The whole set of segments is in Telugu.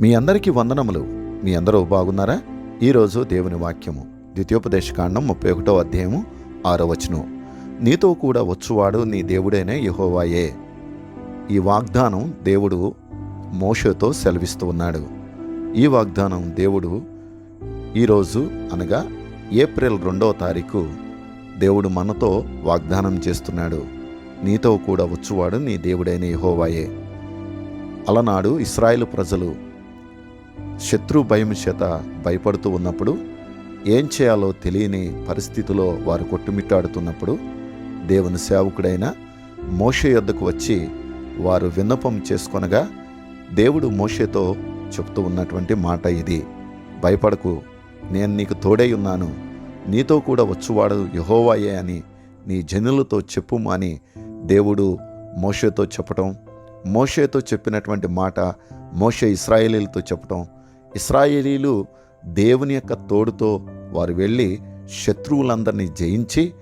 మీ అందరికీ వందనములు. మీ అందరూ బాగున్నారా? ఈరోజు దేవుని వాక్యము. ద్వితీయోపదేశకాండం ముప్పై ఒకటో అధ్యాయము ఆరో వచనం నీతో కూడా వచ్చువాడు నీ దేవుడైన యహోవాయే. ఈ వాగ్దానం దేవుడు మోషతో సెలవిస్తూ ఉన్నాడు. ఈ వాగ్దానం దేవుడు ఈరోజు అనగా ఏప్రిల్ రెండవ తారీఖు దేవుడు మనతో వాగ్దానం చేస్తున్నాడు. నీతో కూడా వచ్చువాడు నీ దేవుడైన యహోవాయే. అలనాడు ఇస్రాయేల్ ప్రజలు శత్రు భయం చేత భయపడుతూ ఉన్నప్పుడు ఏం చేయాలో తెలియని పరిస్థితిలో వారు కొట్టుమిట్టాడుతున్నప్పుడు దేవుని సేవకుడైన మోషే యొద్దకు వచ్చి వారు విన్నపం చేసుకొనగా దేవుడు మోషేతో చెప్తూ ఉన్నటువంటి మాట ఇది. భయపడకు నేను నీకు తోడై ఉన్నాను. నీతో కూడా వచ్చువాడు యహోవాయే అని నీ జనులతో చెప్పుము అని దేవుడు మోషేతో చెప్పటం మోషేతో చెప్పినటువంటి మాట మోషే ఇస్రాయేలీలతో చెప్పటం. ఇస్రాయేలీలు దేవుని యొక్క తోడుతో వారు వెళ్ళి శత్రువులందరినీ జయించి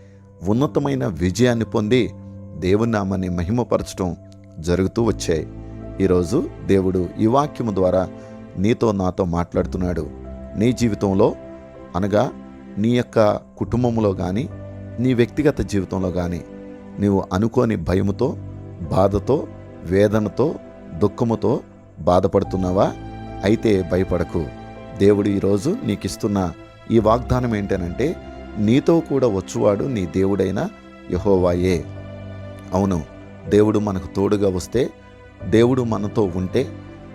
ఉన్నతమైన విజయాన్ని పొంది దేవుని నామాన్ని మహిమపరచడం జరుగుతూ వచ్చాయి. ఈరోజు దేవుడు ఈ వాక్యము ద్వారా నీతో నాతో మాట్లాడుతున్నాడు. నీ జీవితంలో అనగా నీ యొక్క కుటుంబంలో కానీ నీ వ్యక్తిగత జీవితంలో కానీ నీవు అనుకోని భయముతో బాధతో వేదనతో దుఃఖముతో బాధపడుతున్నావా? అయితే భయపడకు. దేవుడు ఈరోజు నీకిస్తున్న ఈ వాగ్దానం ఏంటనంటే నీతో కూడా వచ్చువాడు నీ దేవుడైన యహోవాయే. అవును దేవుడు మనకు తోడుగా వస్తే దేవుడు మనతో ఉంటే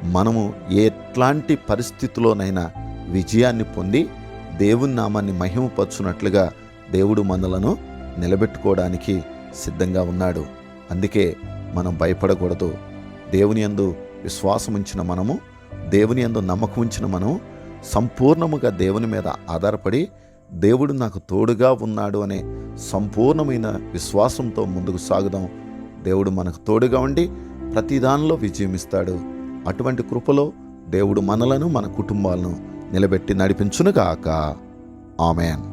మనము ఎట్లాంటి పరిస్థితిలోనైనా విజయాన్ని పొంది దేవుని నామాన్ని మహిమపరచునట్లుగా దేవుడు మనలను నిలబెట్టుకోవడానికి సిద్ధంగా ఉన్నాడు. అందుకే మనం భయపడకూడదు. దేవుని యందు విశ్వాసం ఉంచిన మనము దేవుని యందు నమ్మకం ఉంచిన మనం సంపూర్ణముగా దేవుని మీద ఆధారపడి దేవుడు నాకు తోడుగా ఉన్నాడు అనే సంపూర్ణమైన విశ్వాసంతో ముందుకు సాగుదాం. దేవుడు మనకు తోడుగా ఉండి ప్రతిదానిలో విజయమిస్తాడు విజయం ఇస్తాడు. అటువంటి కృపలో దేవుడు మనలను మన కుటుంబాలను నిలబెట్టి నడిపించునుగాక. ఆమెన్.